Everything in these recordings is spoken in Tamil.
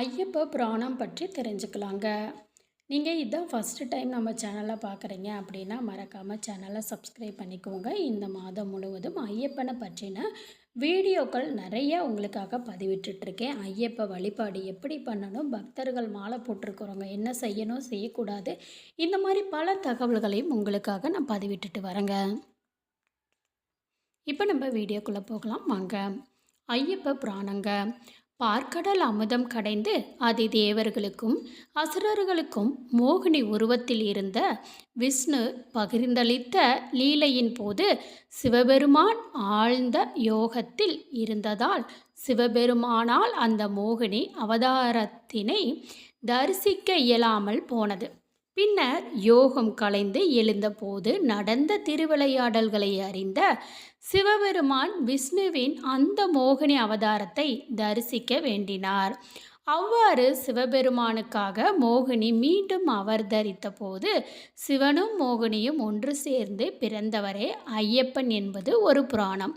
ஐயப்ப புராணம் பற்றி தெரிஞ்சுக்கலாங்க. நீங்கள் இதான் ஃபஸ்ட்டு டைம் நம்ம சேனலை பார்க்குறீங்க அப்படின்னா மறக்காமல் சேனலை சப்ஸ்கிரைப் பண்ணிக்கோங்க. இந்த மாதம் முழுவதும் ஐயப்பனை பற்றின வீடியோக்கள் நிறைய உங்களுக்காக பதிவிட்டுட்ருக்கேன். ஐயப்ப வழிபாடு எப்படி பண்ணணும் பக்தர்கள் மாலை போட்டிருக்கிறவங்க என்ன செய்யணும் செய்யக்கூடாது இந்த மாதிரி பல தகவல்களையும் உங்களுக்காக நான் பதிவிட்டுட்டு வரேங்க. இப்போ நம்ம வீடியோக்குள்ளே போகலாம். வாங்க. ஐயப்ப புராணங்க. பார்க்கடல் அமுதம் கடைந்து அதி தேவர்களுக்கும் அசுரர்களுக்கும் மோகினி உருவத்தில் இருந்த விஷ்ணு பகிர்ந்தளித்த லீலையின் போது சிவபெருமான் ஆழ்ந்த யோகத்தில் இருந்ததால் சிவபெருமானால் அந்த மோகினி அவதாரத்தினை தரிசிக்க இயலாமல் போனது. பின்னர் யோகம் கலைந்து எழுந்தபோது நடந்த திருவிளையாடல்களை அறிந்த சிவபெருமான் விஷ்ணுவின் அந்த மோகினி அவதாரத்தை தரிசிக்க வேண்டினார். அவ்வாறு சிவபெருமானுக்காக மோகினி மீண்டும் அவதரித்த போது சிவனும் மோகினியும் ஒன்று சேர்ந்து பிறந்தவரே ஐயப்பன் என்பது ஒரு புராணம்.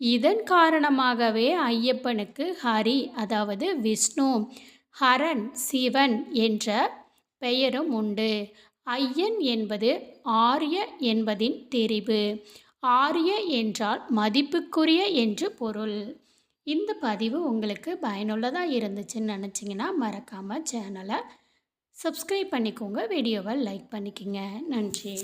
இதன் காரணமாகவே ஐயப்பனுக்கு ஹரி அதாவது விஷ்ணு ஹரன் சிவன் என்ற பெயரும் உண்டு. ஐயன் என்பது ஆரிய என்பதின் தெரிவு. ஆரிய என்றால் மதிப்புக்குரிய என்று பொருள். இந்த பதிவு உங்களுக்கு பயனுள்ளதாக இருந்துச்சுன்னு நினச்சிங்கன்னா மறக்காமல் சேனலை சப்ஸ்கிரைப் பண்ணிக்கோங்க வீடியோவை லைக் பண்ணிக்கோங்க. நன்றி.